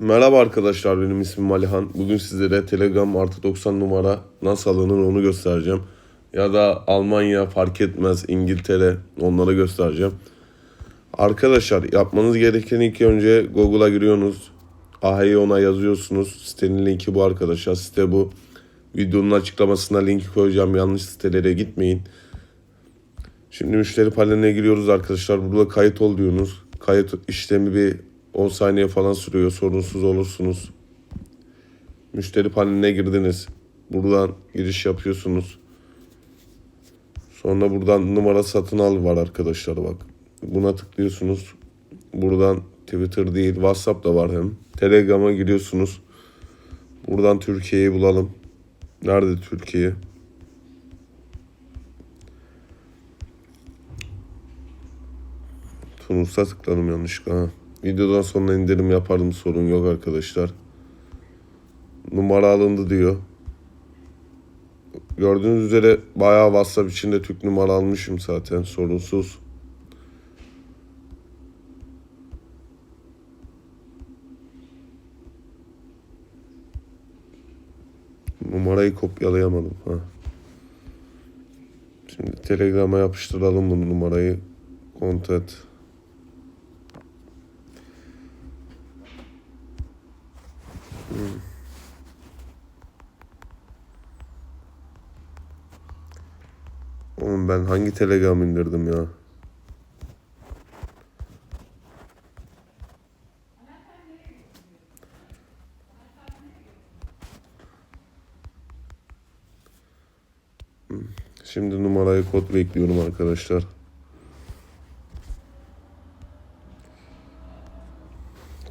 Merhaba arkadaşlar benim ismim Alihan. Bugün sizlere Telegram artı 90 numara nasıl alınır onu göstereceğim. Ya da Almanya fark etmez İngiltere onları göstereceğim. Arkadaşlar yapmanız gereken ilk önce Google'a giriyorsunuz. AH'yi ona yazıyorsunuz. Sitenin linki bu arkadaşlar. Site bu. Videonun açıklamasına linki koyacağım. Yanlış sitelere gitmeyin. Şimdi müşteri paneline giriyoruz arkadaşlar. Burada kayıt ol diyorsunuz. Kayıt işlemi bir 10 saniye falan sürüyor. Sorunsuz olursunuz. Müşteri paneline girdiniz. Buradan giriş yapıyorsunuz. Sonra buradan numara satın al var arkadaşlar bak. Buna tıklıyorsunuz. Buradan Twitter değil WhatsApp da var hem. Telegram'a giriyorsunuz. Buradan Türkiye'yi bulalım. Nerede Türkiye? Tunus'a tıkladım yanlışlıkla. Ha. Videodan sonra indirim yaparım sorun yok arkadaşlar. Numara alındı diyor. Gördüğünüz üzere bayağı WhatsApp içinde Türk numara almışım zaten sorunsuz. Numarayı kopyalayamadım. Ha. Şimdi Telegram'a yapıştıralım bu numarayı. Contact. Oğlum ben hangi Telegram indirdim ya? Şimdi numarayı kod bekliyorum arkadaşlar.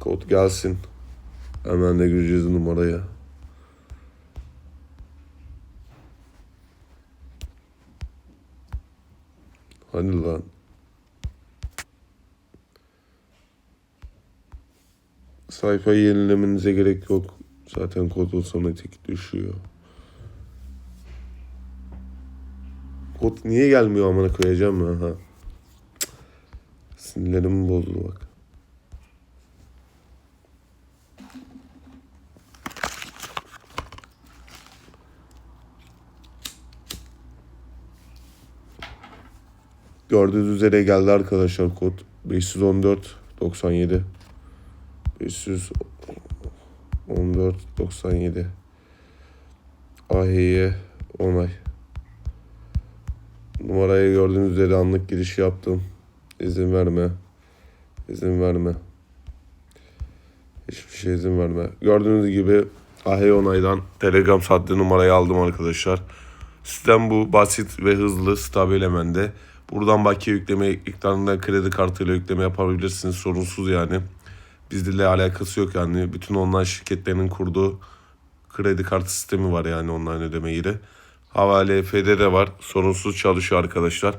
Kod gelsin. Hemen de gireceğiz numaraya. Hadi lan. Sayfayı yenilemenize gerek yok. Zaten kod otomatik düşüyor. Kod niye gelmiyor amına koyacağım ya ha. Sinirlerim bozdu bak. Gördüğünüz üzere geldi arkadaşlar kod 514 97 514 97 AH'ye onay Numarayı gördüğünüz üzere anlık giriş yaptım. İzin verme. İzin verme. Hiçbir şey izin verme. Gördüğünüz gibi AH onaydan Telegram sahte numarayı aldım arkadaşlar. Sistem bu basit ve hızlı stabil elemende. Buradan bakiye yükleme iktidarından kredi kartıyla yükleme yapabilirsiniz sorunsuz yani. Bizle alakası yok yani. Bütün online şirketlerinin kurduğu kredi kartı sistemi var yani online ödeme yeri. Havale EF'de de var. Sorunsuz çalışıyor arkadaşlar.